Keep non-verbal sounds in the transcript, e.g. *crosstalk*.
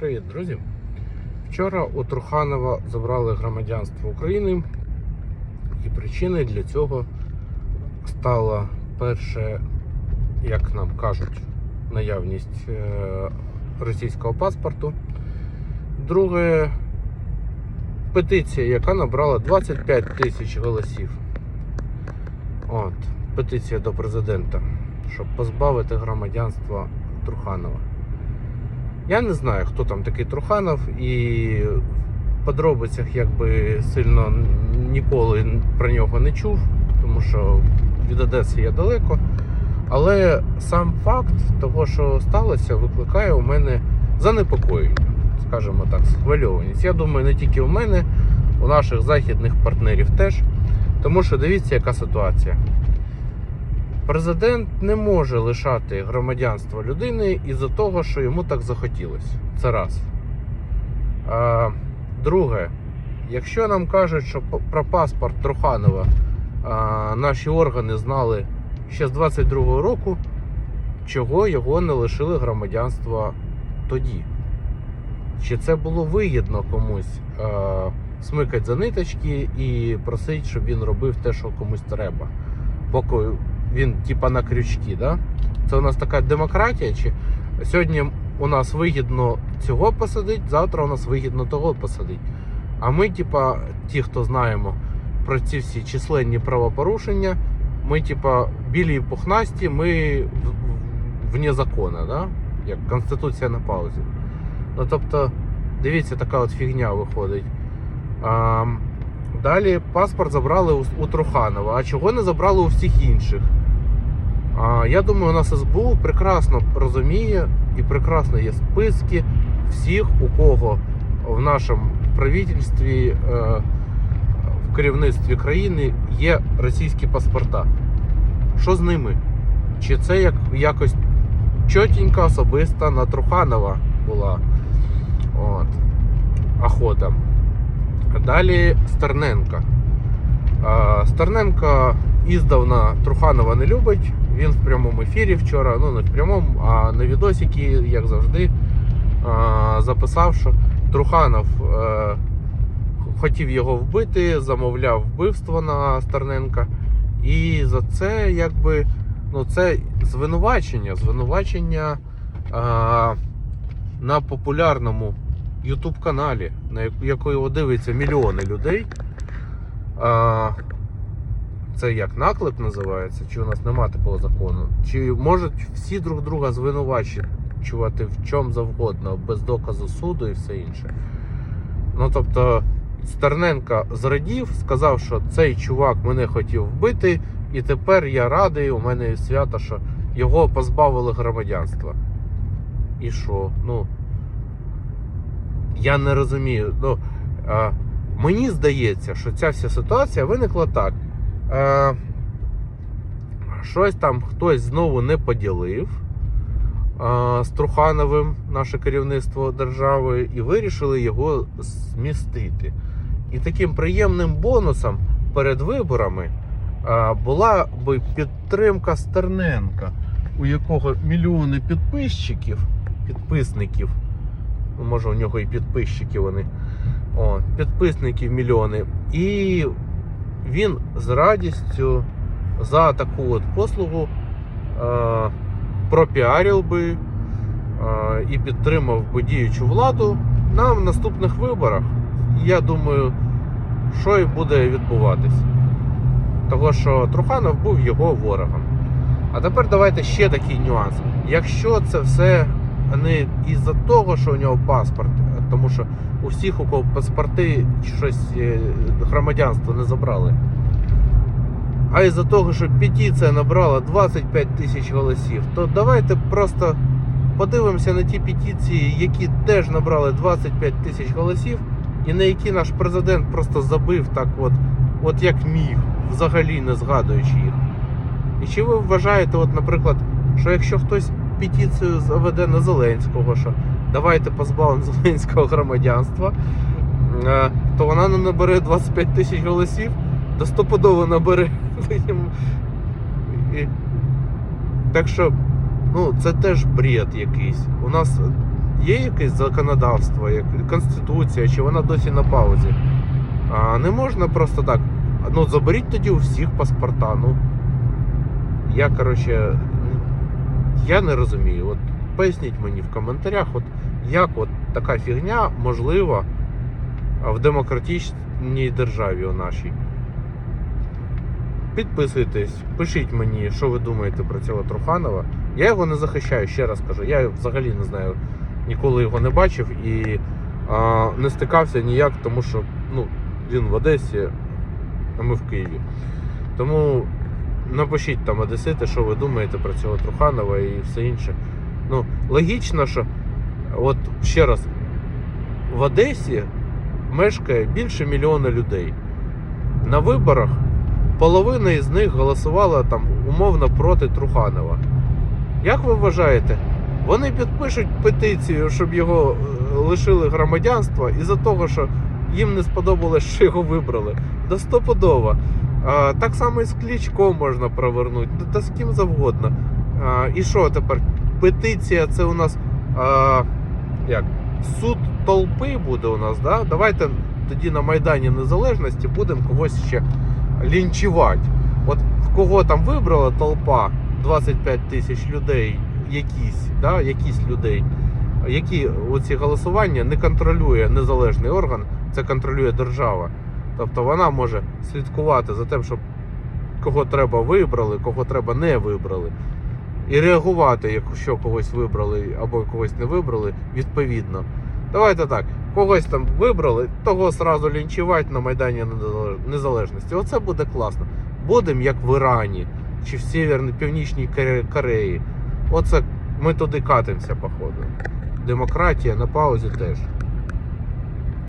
Привіт, друзі! Вчора у Труханова забрали громадянство України, і причиною для цього стала перше, як нам кажуть, наявність е, російського паспорту. Друге петиція, яка набрала 25 тисяч голосів. От, петиція до президента, щоб позбавити громадянства Труханова. Я не знаю, хто там такий Труханов, і в подробицях якби сильно ніколи про нього не чув, тому що від Одеси я далеко. Але сам факт того, що сталося, викликає у мене занепокоєння, скажімо так, схвильованість. Я думаю, не тільки у мене, у наших західних партнерів теж. Тому що дивіться, яка ситуація. Президент не може лишати громадянство людини із-за того, що йому так захотілося. Це раз. А, друге, якщо нам кажуть, що про паспорт Труханова а, наші органи знали ще з 22-го року, чого його не лишили громадянства тоді? Чи це було вигідно комусь а, смикати за ниточки і просить, щоб він робив те, що комусь треба? Поки він типа на крючки, да? Це у нас така демократія? Чи сьогодні у нас вигідно цього посадити, завтра у нас вигідно того посадити. А ми, типа, ті, хто знаємо про ці всі численні правопорушення, ми, типа, білі пухнасті, ми вне закону, да? як Конституція на паузі. Ну тобто, дивіться, така от фігня виходить. А, далі паспорт забрали у, у Труханова. А чого не забрали у всіх інших? Я думаю, у нас СБУ прекрасно розуміє і прекрасно є списки всіх, у кого в нашому правительстві, е, в керівництві країни є російські паспорта. Що з ними? Чи це як якось чотенько особисто на Труханова була от, охота? Далі Стерненка. А, Стерненка іздавна Труханова не любить. Він в прямому ефірі вчора, ну не в прямому, а на відосики, як завжди, записав, що Труханов е, хотів його вбити, замовляв вбивство на Стерненка. І за це якби ну це звинувачення, звинувачення на популярному YouTube каналі, на якого дивиться мільйони людей. Це як наклеп називається? Чи у нас нема такого закону? Чи можуть всі друг друга звинувачувати в чому завгодно, без доказу суду і все інше? Ну тобто, Стерненка зрадів, сказав, що цей чувак мене хотів вбити, і тепер я радий, у мене свято, що його позбавили громадянства. І що? Ну. Я не розумію. Ну, а, мені здається, що ця вся ситуація виникла так. Е, щось там хтось знову не поділив е, з Трухановим, наше керівництво держави, і вирішили його змістити. І таким приємним бонусом перед виборами е, була би підтримка Стерненка, у якого мільйони підписчиків, підписників. Ну, може, у нього і підписчики вони. О, підписників мільйони. І він з радістю за таку от послугу е, пропіарив би е, і підтримав би діючу владу на наступних виборах. Я думаю, що і буде відбуватись. Того, що Труханов був його ворогом. А тепер давайте ще такий нюанс. Якщо це все не із-за того, що у нього паспорт, тому що у всіх, у кого паспорти щось е, громадянство не забрали. А із-за того, що петиція набрала 25 тисяч голосів, то давайте просто подивимося на ті петиції, які теж набрали 25 тисяч голосів, і на які наш президент просто забив так, от, от як міг, взагалі не згадуючи їх. І чи ви вважаєте, от, наприклад, що якщо хтось петицію заведе на Зеленського, що давайте позбавимо *laughs* Зеленського громадянства, е, то вона не набере 25 тисяч голосів, то стопудово набере. Так що, ну, це теж бред якийсь. У нас є якесь законодавство, як конституція, чи вона досі на паузі. А, не можна просто так. Ну, заберіть тоді у всіх паспорта. Ну, я, коротше, я не розумію. От поясніть мені в коментарях, от як от така фігня можлива в демократичній державі у нашій. Підписуйтесь, пишіть мені, що ви думаєте про цього Труханова. Я його не захищаю, ще раз кажу. Я взагалі не знаю, ніколи його не бачив і а, не стикався ніяк, тому що ну, він в Одесі, а ми в Києві. Тому напишіть там Одесити, що ви думаєте про цього Труханова і все інше. Ну, логічно, що от ще раз, в Одесі мешкає більше мільйона людей. На виборах половина із них голосувала там умовно проти Труханова. Як ви вважаєте, вони підпишуть петицію, щоб його е, лишили громадянства із-за того, що їм не сподобалось, що його вибрали. Да стопудово. А, так само і з Кличко можна провернути, та з ким завгодно. А, і що тепер? Петиція це у нас а, як? суд толпи буде у нас, да? Давайте тоді на Майдані Незалежності будемо когось ще лінчувати. От в кого там вибрала толпа 25 тисяч людей, якісь, да, якісь людей, які оці голосування не контролює незалежний орган, це контролює держава. Тобто вона може слідкувати за тим, щоб кого треба вибрали, кого треба не вибрали. І реагувати, якщо когось вибрали або когось не вибрали, відповідно. Давайте так, когось там вибрали, того сразу лінчувати на Майдані Незалежності. Оце буде класно. Будемо як в Ірані чи в Северній Північній Кореї. Оце ми туди катимося, походу. Демократія на паузі теж.